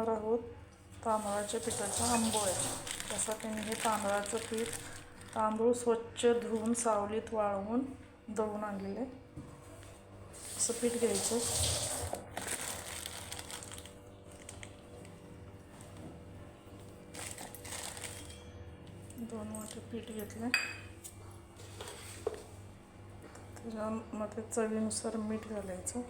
बनवणार आहोत. तांदळाच्या पिठाच्या आंबोळ्या त्यासाठी मी हे तांदळाचं पीठ तांदूळ स्वच्छ धुवून सावलीत वाळवून दळून आणलेले असं पीठ घ्यायचं दोन वाटे पीठ घेतले त्याच्यामध्ये चवीनुसार मीठ घालायचं.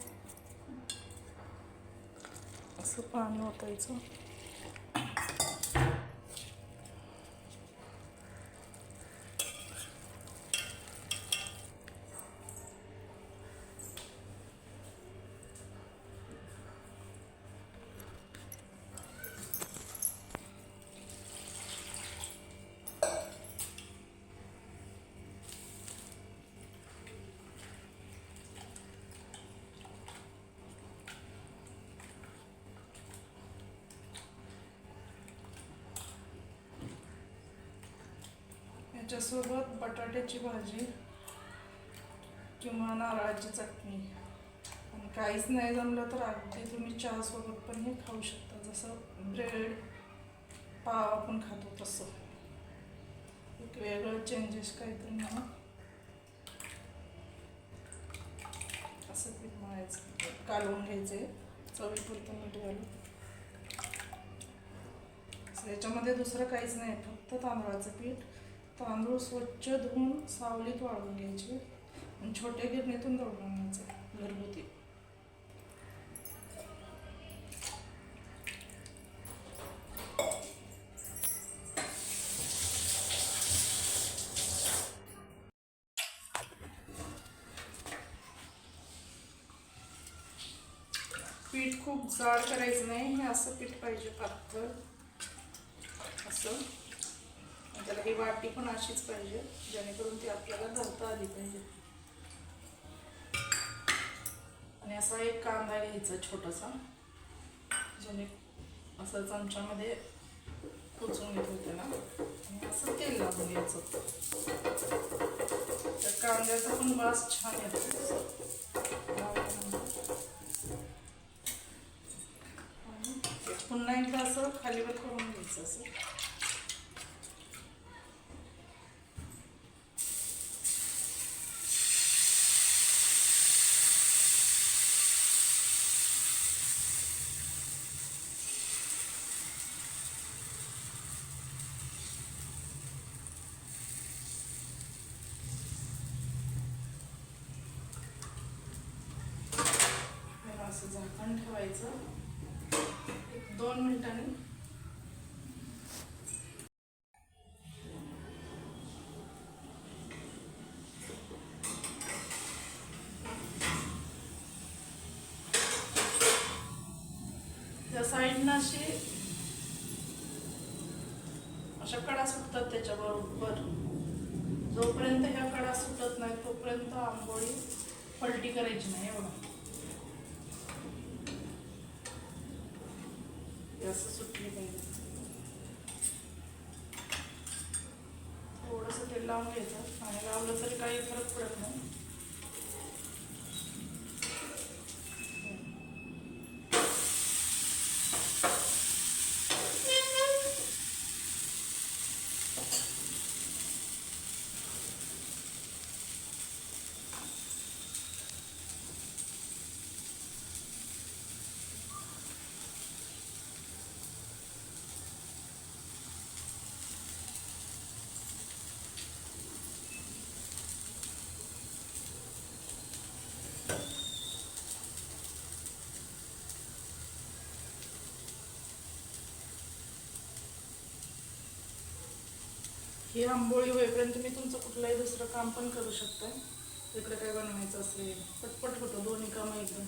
असं पाणी त्याच्यासोबत बटाट्याची भाजी किंवा नारळाची चटणी. आणि काहीच नाही जमलं तर अगदी तुम्ही चहासोबत पण हे खाऊ शकता. जसं ब्रेड पाव आपण खातो तसं. एक वेगळं चेंजेस काहीतरी म्हणा असं पीठ मळायचं कालवून घ्यायचे. चवीपुरतं मीठ घालून. याच्यामध्ये दुसरं काहीच नाही. फक्त तांदळाचं पीठ तांदूळ स्वच्छ धुवून सावलीत वाळवून घ्यायचे आणि छोट्या गिरणीतून दळून घ्यायचे घरगुती. पीठ खूप जाड करायचं नाही हे असं पीठ पाहिजे पातळ. असं. त्याला ही वाटी पण अशीच पाहिजे जेणेकरून ती आपल्याला धरता आली पाहिजे. आणि असा एक कांदा घ्यायचा छोटासा जेणे असं चमच्यामध्ये कुचून घेत होते ना आणि असं तेल लावून घ्यायचं. त्या कांद्याचा पण वास छान येतो. पुन्हा एकदा असं खालीवर करून घ्यायचं असं त्याला असं झाकण एक दोन मिनिटांनी. त्या साईडनं अशी अशा कडा सुटतात त्याच्याबरोबर जोपर्यंत ह्या कडा सुटत नाही तोपर्यंत आंबोळी पलटी करायची नाही एवढं. जास्त असं सुटली पाहिजे थोडंसं तेल लावून घ्यायचं. आणि लावलं तरी काही फरक पडत नाही. ही आंबोळी होईपर्यंत मी तुमचं कुठलंही दुसरं काम पण करू शकते इकडे काय बनवायचं असेल पटपट होतं दोन्ही कामं एकदम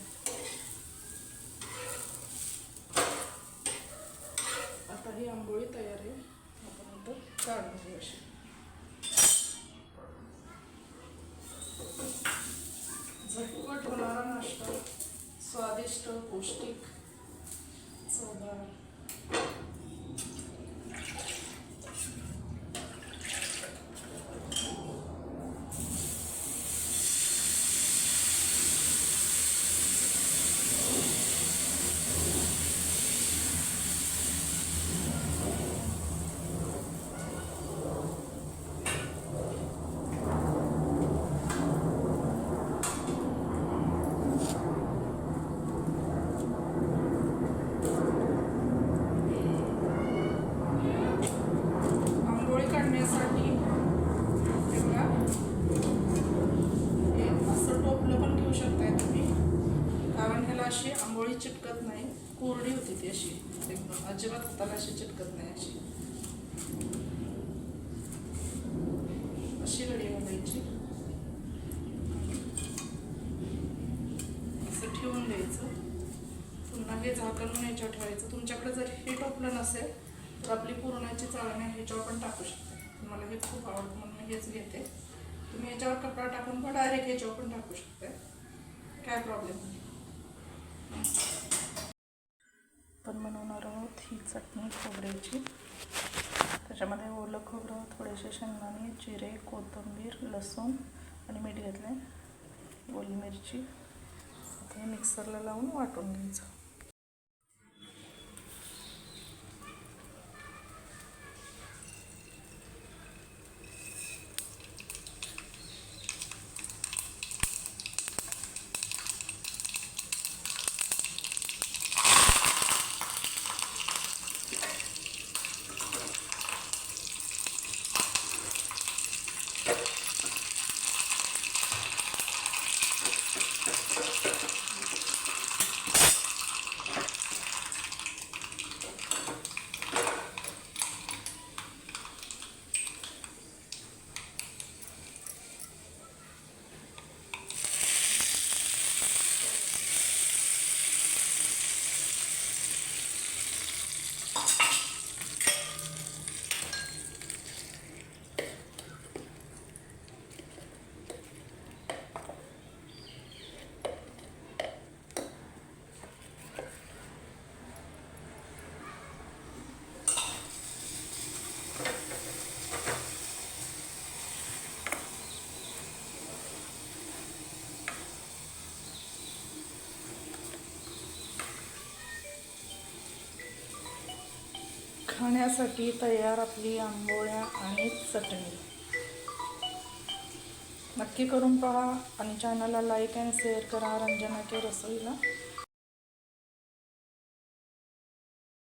आता ही आंबोळी तयार आहे. आपण आता काढून घेऊ अशी. झटपट होणारा नाश्ता स्वादिष्ट पौष्टिक चवदार अशी आंबोळी चिटकत नाही. कोरडी होती ती अशी. एकदम अजिबात हाताला अशी चिटकत नाही अशी. अशी घडी घालायची असं ठेवून द्यायचं. पुन्हा हे झाकण ह्याच्यावर ठेवायचं. तुमच्याकडे जर हे टोपलं नसेल तर आपली पुरणाची चाळणी ह्याच्यावर पण टाकू शकते. मला हे खूप आवडतं म्हणून मी हेच घेते. तुम्ही ह्याच्यावर कपडा टाकून पण डायरेक्ट ह्याच्यावर पण टाकू शकते. काय प्रॉब्लेम नाही. पण बनवणार आहोत ही चटणी खोबऱ्याची. त्याच्यामध्ये ओलं खोबरं थोडेसे शेंगदाणे जिरे कोथिंबीर लसूण आणि मीठ घेतले ओली मिरची. आता हे मिक्सरला लावून वाटून घ्यायचं. खाण्यासाठी तयार आपली आंबोळ्या आणि चटणी. नक्की करून पहा आणि चॅनलला लाईक अँड शेअर करा. रंजना के रसोईला.